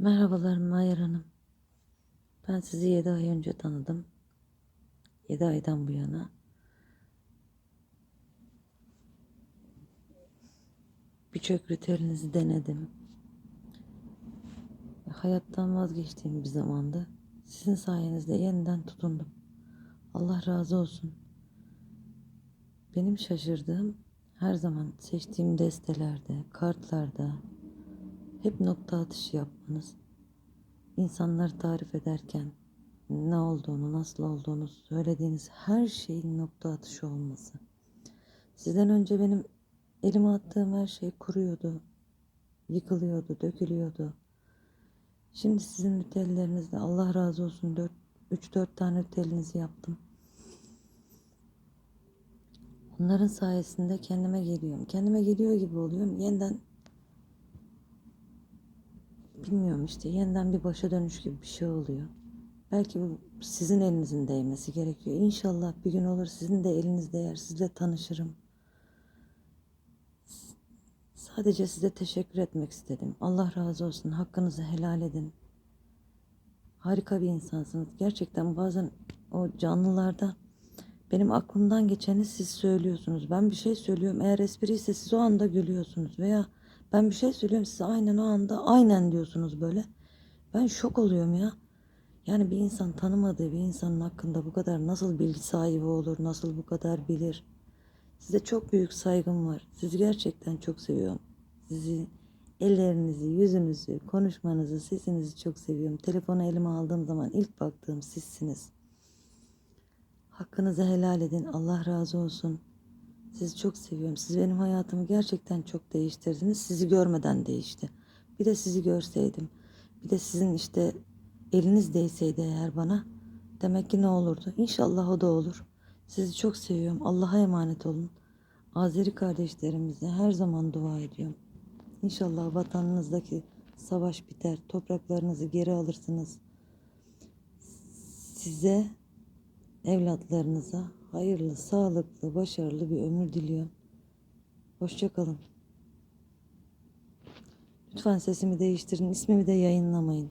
Merhabalar Mayar Hanım. Ben sizi 7 ay önce tanıdım. 7 aydan bu yana. Birçok ritüelinizi denedim. Hayattan vazgeçtiğim bir zamanda sizin sayenizde yeniden tutundum. Allah razı olsun. Benim şaşırdığım her zaman seçtiğim destelerde, kartlarda hep nokta atışı yapmanız. İnsanları tarif ederken ne olduğunu, nasıl olduğunu söylediğiniz her şeyin nokta atışı olması. Sizden önce benim elime attığım her şey kuruyordu, yıkılıyordu, dökülüyordu. Şimdi sizin ritüellerinizle Allah razı olsun 3-4 tane ritüelinizi yaptım. Onların sayesinde kendime geliyorum. Kendime geliyor gibi oluyorum. Yeniden bilmiyorum işte yeniden bir başa dönüş gibi bir şey oluyor. Belki bu sizin elinizin değmesi gerekiyor. İnşallah bir gün olur sizin de eliniz değer. Sizle tanışırım. Sadece size teşekkür etmek istedim. Allah razı olsun. Hakkınızı helal edin. Harika bir insansınız. Gerçekten bazen o canlılarda benim aklımdan geçeni siz söylüyorsunuz. Ben bir şey söylüyorum. Eğer espri ise siz o anda gülüyorsunuz. Veya ben bir şey söylüyorum size aynen o anda aynen diyorsunuz böyle. Ben şok oluyorum ya. Yani bir insan tanımadığı bir insanın hakkında bu kadar nasıl bilgi sahibi olur, nasıl bu kadar bilir. Size çok büyük saygım var. Sizi gerçekten çok seviyorum. Sizi, ellerinizi, yüzünüzü, konuşmanızı, sesinizi çok seviyorum. Telefonu elime aldığım zaman ilk baktığım sizsiniz. Hakkınızı helal edin. Allah razı olsun. Sizi çok seviyorum. Siz benim hayatımı gerçekten çok değiştirdiniz. Sizi görmeden değişti. Bir de sizi görseydim. Bir de sizin işte eliniz değseydi eğer bana. Demek ki ne olurdu? İnşallah o da olur. Sizi çok seviyorum. Allah'a emanet olun. Azeri kardeşlerimize her zaman dua ediyorum. İnşallah vatanınızdaki savaş biter. Topraklarınızı geri alırsınız. Size, evlatlarınıza hayırlı, sağlıklı, başarılı bir ömür diliyorum. Hoşçakalın. Lütfen sesimi değiştirin. ismimi de yayınlamayın.